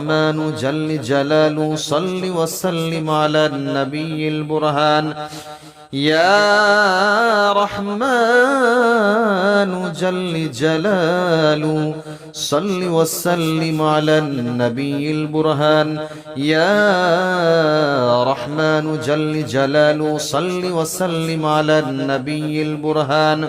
رحمن جل جلاله صل وسلم على النبي البرهان. يا رحمن جل جلاله صل وسلم على النبي البرهان. يا رحمن جل جلاله صل وسلم على النبي البرهان.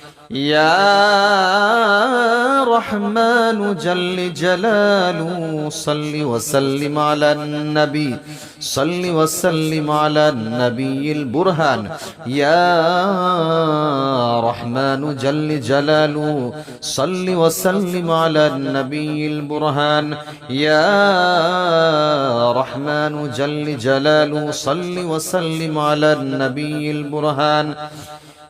يا رحمن جل جلاله صل وسلم على النبي صل وسلم على النبي البرهان. يا رحمن جل جلاله صل وسلم على النبي البرهان. يا رحمن جل جلاله صل وسلم على النبي البرهان.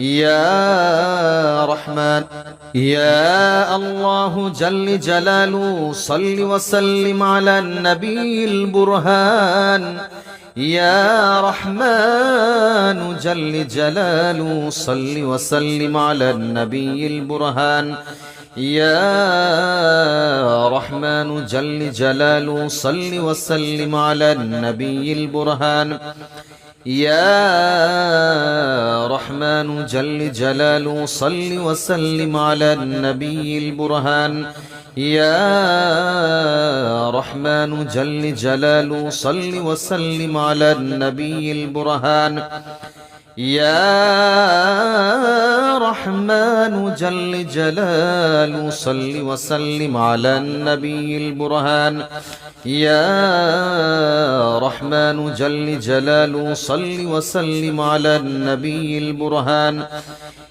يا رحمن يا الله جل جلاله صل وسلم على النبي البرهان. يا رحمن جل جلاله صل وسلم على النبي البرهان. يا رحمن جل جلاله صل وسلم على النبي البرهان. يا رحمن جل جلاله صل وسلم على النبي البرهان. يا رحمن جل جلاله صل وسلم على النبي البرهان. يا رحمن جل جلاله صل وسلم على النبي البرهان. يا رحمن جل جلاله صل وسلم على النبي البرهان.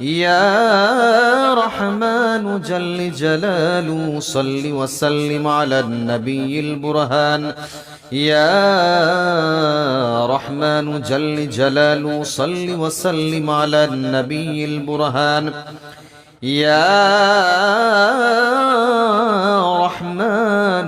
يا رحمن جل جلاله صل وسلم على النبي البرهان. يا رحمن جل جلاله صل وسلم على النبي البرهان. يا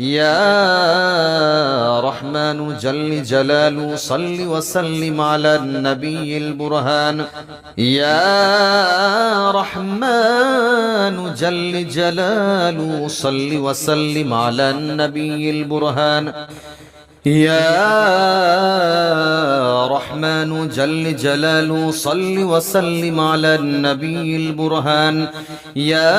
يا رحمن جل جلاله صل وسلم على النبي البرهان. يا رحمن جل جلاله صل وسلم على النبي البرهان. يا رحمن جل جلاله صل وسلم على النبي البرهان. يا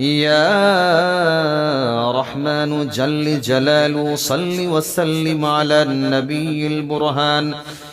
يا رحمن جل جلاله صل وسلم على النبي البرهان.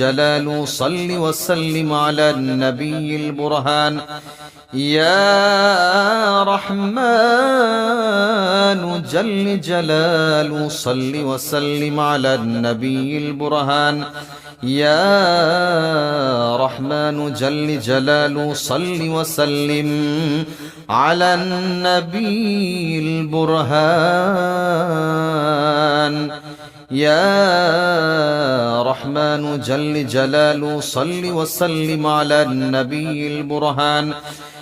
جلاله صل وسلم على النبي البرهان. يا رحمن جل جلاله صل وسلم على النبي البرهان. يا رحمن جل جلاله صل وسلم على النبي البرهان. يا رحمن جل جلاله صل وسلم على النبي البرهان.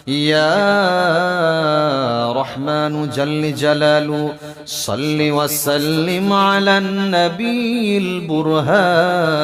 يا رحمن جل جلاله صل وسلم على النبي البرهان.